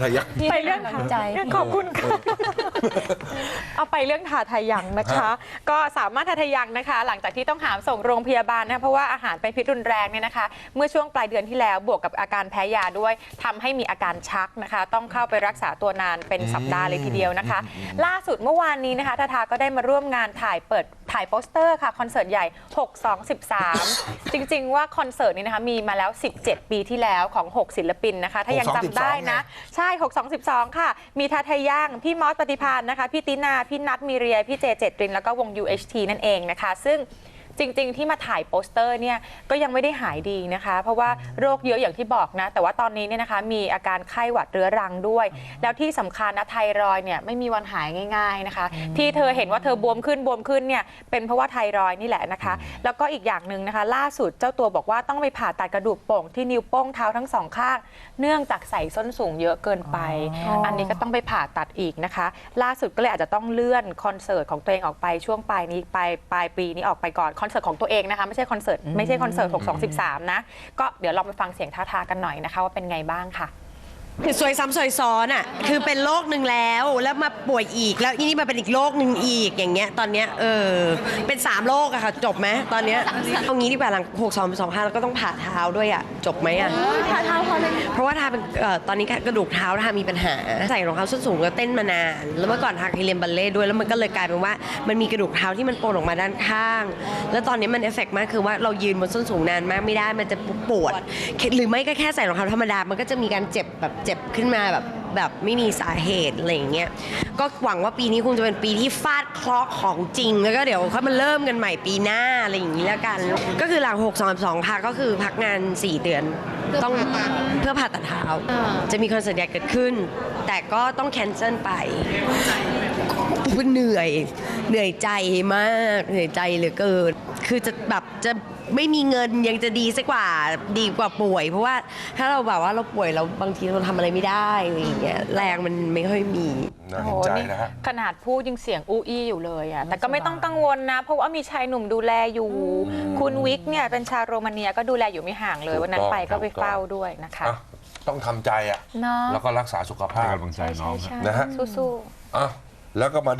ทายัก ไปเรื่องทาใจ ขอบคุณค่ะ เอาไปเรื่องทาทายังนะคะ ก็สามารถทาทายังนะคะ หลังจากที่ต้องหามส่งโรงพยาบาลนะเพราะว่าอาหารเป็นพิษรุนแรงเนี่ยนะคะ เมื่อช่วงปลายเดือนที่แล้วบวกกับอาการแพ้ยาด้วยทำให้มีอาการชักนะคะ ต้องเข้าไปรักษาตัวนานเป็นสัปดาห์เลยทีเดียวนะคะ ล่าสุดเมื่อวานนี้นะคะทาทาก็ได้มาร่วมงานถ่ายเปิด ถ่ายโปสเตอร์ค่ะคอนเสิร์ตใหญ่ 6 2 13 จริง ๆ ว่าคอนเสิร์ตนี้นะคะมีมาแล้ว 17 ปีที่แล้วของ 6 ศิลปินนะคะ ถ้ายังจำได้นะ ใช่ 6 2 12 ค่ะ มีทาทาย่าง พี่มอสปฏิพานนะคะ พี่ตินา พี่นัทมีเรีย พี่เจเจตริน แล้วก็วง UHT นั่นเองนะคะ ซึ่ง จริง ๆ ที่มาถ่ายโปสเตอร์เนี่ยก็ยังไม่ได้หายดีนะคะ เพราะว่าโรคเยอะอย่างที่บอกนะ แต่ว่าตอนนี้เนี่ยนะคะมีอาการไข้หวัดเรื้อรังด้วย แล้วที่สำคัญนะไทรอยด์เนี่ยไม่มีวันหายง่าย ๆนะคะ ที่เธอเห็นว่าเธอบวมขึ้นบวมขึ้นเนี่ยเป็นเพราะว่าไทรอยด์นี่แหละนะคะ แล้วก็อีกอย่างหนึ่งนะคะ ล่าสุดเจ้าตัวบอกว่าต้องไปผ่าตัดกระดูกโป่งที่นิ้วโป้งเท้าทั้งสองข้าง เนื่องจากใส่ส้นสูงเยอะเกินไปอันนี้ก็ต้องไปผ่าตัดอีกนะคะ ล่าสุดก็เลยอาจจะต้องเลื่อนคอนเสิร์ตของตัวเองออกไปช่วงปลายนี้ปลายปลายปีนี้ออกไปก่อนคอนเสิร์ตของตัวเองนะคะไม่ใช่คอนเสิร์ตไม่ใช่คอนเสิร์ต 6 2 13 นะ ก็เดี๋ยวลองไปฟังเสียงท้าทากันหน่อยนะคะว่าเป็นไงบ้างค่ะ คือซวยซ้ำซวยซ้อนอะ คือเป็นโรคหนึ่งแล้วแล้วมาป่วยอีกแล้วอีนี่มาเป็นอีกโรคหนึ่งอีกอย่างเงี้ย ตอนเนี้ยเออเป็นสามโรคอะค่ะ จบไหมตอนเนี้ยเอางี้ดีกว่าหลังหกสองสองห้าแล้วก็ต้องผ่าเท้าด้วยอะจบไหมอะทาเท้าพอเลยเพราะว่าทาเป็นเอ่อตอนนี้กระดูกเท้าทามีปัญหา ใส่รองเท้าส้นสูงก็เต้นมานาน แล้วเมื่อก่อนทาเคยเรียนบัลเล่ต์ด้วยแล้วมันก็เลยกลายเป็นว่ามันมีกระดูกเท้าที่มันโปนออกมาด้านข้าง แล้วตอนนี้มันเอฟเฟกต์มากคือว่าเรายืนบนส้นสูงนานมากไม่ได้มันจะปวดหรือไม่ก็แค่ใส่รองเท้าธรรมดามันก็จะมีการเจ็บแบบเจ็บขึ้นมาแบบแบบไม่มีสาเหตุอะไรอย่างเงี้ย ก็หวังว่าปีนี้คงจะเป็นปีที่ฟาดเคราะห์ของจริง แล้วก็เดี๋ยวค่อยมาเริ่มกันใหม่ปีหน้าอะไรอย่างนี้แล้วกัน ก็คือหลัง 6 2 2ค่ะก็คือพักงาน 4 เดือน ต้องเพื่อผ่าตัดเท้า จะมีคอนเสิร์ตใหญ่เกิดขึ้น แต่ก็ต้องแคนเซิลไปเหนื่อย เหนื่อยใจมาก เหนื่อยใจเหลือเกิน คือจะแบบจะไม่มีเงินยังจะดีสักกว่าดีกว่าป่วย เพราะว่าถ้าเราแบบว่าเราป่วยเราบางทีเราทำอะไรไม่ได้อะไรอย่างเงี้ยแรงมันไม่ค่อยมี น่าเห็นใจนะฮะ ขนาดพูดยังเสียงอู้อี้อยู่เลยอะแต่ก็ไม่ต้องกังวลนะ เพราะว่ามีชายหนุ่มดูแลอยู่ คุณวิกเนี่ยเป็นชาวโรมาเนียก็ดูแลอยู่ไม่ห่างเลยวันนั้นไปก็ไปเฝ้าด้วยนะคะ อะต้องทำใจอะ เนาะ แล้วก็รักษาสุขภาพให้กำลังใจน้องใช่นะฮะ สู้ๆ อะ แล้วก็มา